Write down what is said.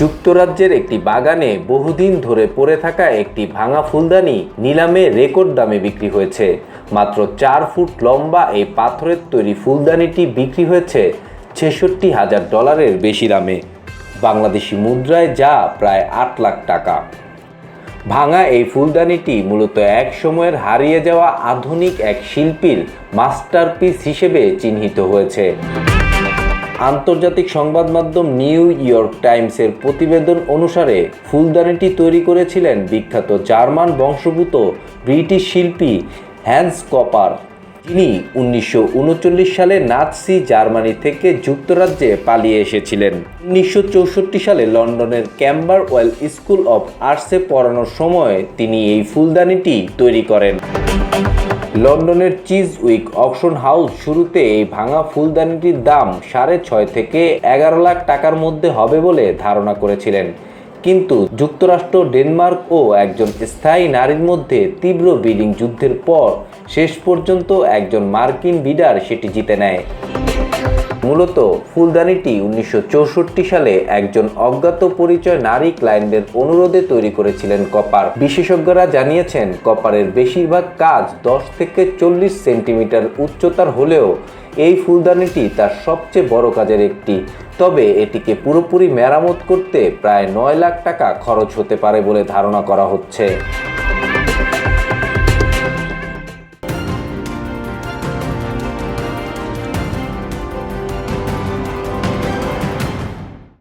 যুক্তরাজ্যের একটি বাগানে বহুদিন ধরে পড়ে থাকা একটি ভাঙা ফুলদানি নিলামে রেকর্ড দামে বিক্রি হয়েছে। মাত্র চার ফুট লম্বা এই পাথরের তৈরি ফুলদানিটি বিক্রি হয়েছে ছেষট্টি হাজার ডলারের বেশি দামে। বাংলাদেশি মুদ্রায় যা প্রায় আট লাখ টাকা। ভাঙা এই ফুলদানিটি মূলত এক সময়ের হারিয়ে যাওয়া আধুনিক এক শিল্পীর মাস্টারপিস হিসেবে চিহ্নিত হয়েছে। আন্তর্জাতিক সংবাদ মাধ্যম নিউ ইয়র্ক টাইমসের প্রতিবেদন অনুসারে ফুলদানিটি তৈরি করেছিলেন বিখ্যাত জার্মান বংশোদ্ভূত ব্রিটিশ শিল্পী হ্যান্স কপার। যিনি উনিশশো সালে নাৎসি জার্মানি থেকে যুক্তরাজ্যে পালিয়ে এসেছিলেন। উনিশশো চৌষট্টি সালে লন্ডনের ক্যাম্বারওয়েল স্কুল অফ আর্টসে পড়ানোর সময় তিনি এই ফুলদানিটি তৈরি করেন। লন্ডনের চিজ উইক অপশন হাউস শুরুতে এই ভাঙা ফুলদানিটির দাম সাড়ে ছয় থেকে এগারো লাখ টাকার মধ্যে হবে বলে ধারণা করেছিলেন। কিন্তু যুক্তরাষ্ট্র, ডেনমার্ক ও একজন স্থায়ী নারীর মধ্যে তীব্র বিডিং যুদ্ধের পর শেষ পর্যন্ত একজন মার্কিন বিডার সেটি জিতে নেয়। মূলত ফুলদানিটি উনিশশো চৌষট্টি সালে একজন অজ্ঞাত পরিচয় নারী ক্লায়েন্টের অনুরোধে তৈরি করেছিলেন কপার। বিশেষজ্ঞরা জানিয়েছেন, কপারের বেশিরভাগ কাজ দশ থেকে চল্লিশ সেন্টিমিটার উচ্চতার হলেও এই ফুলদানিটি তার সবচেয়ে বড় কাজের একটি। তবে এটিকে পুরোপুরি মেরামত করতে প্রায় নয় লাখ টাকা খরচ হতে পারে বলে ধারণা করা হচ্ছে।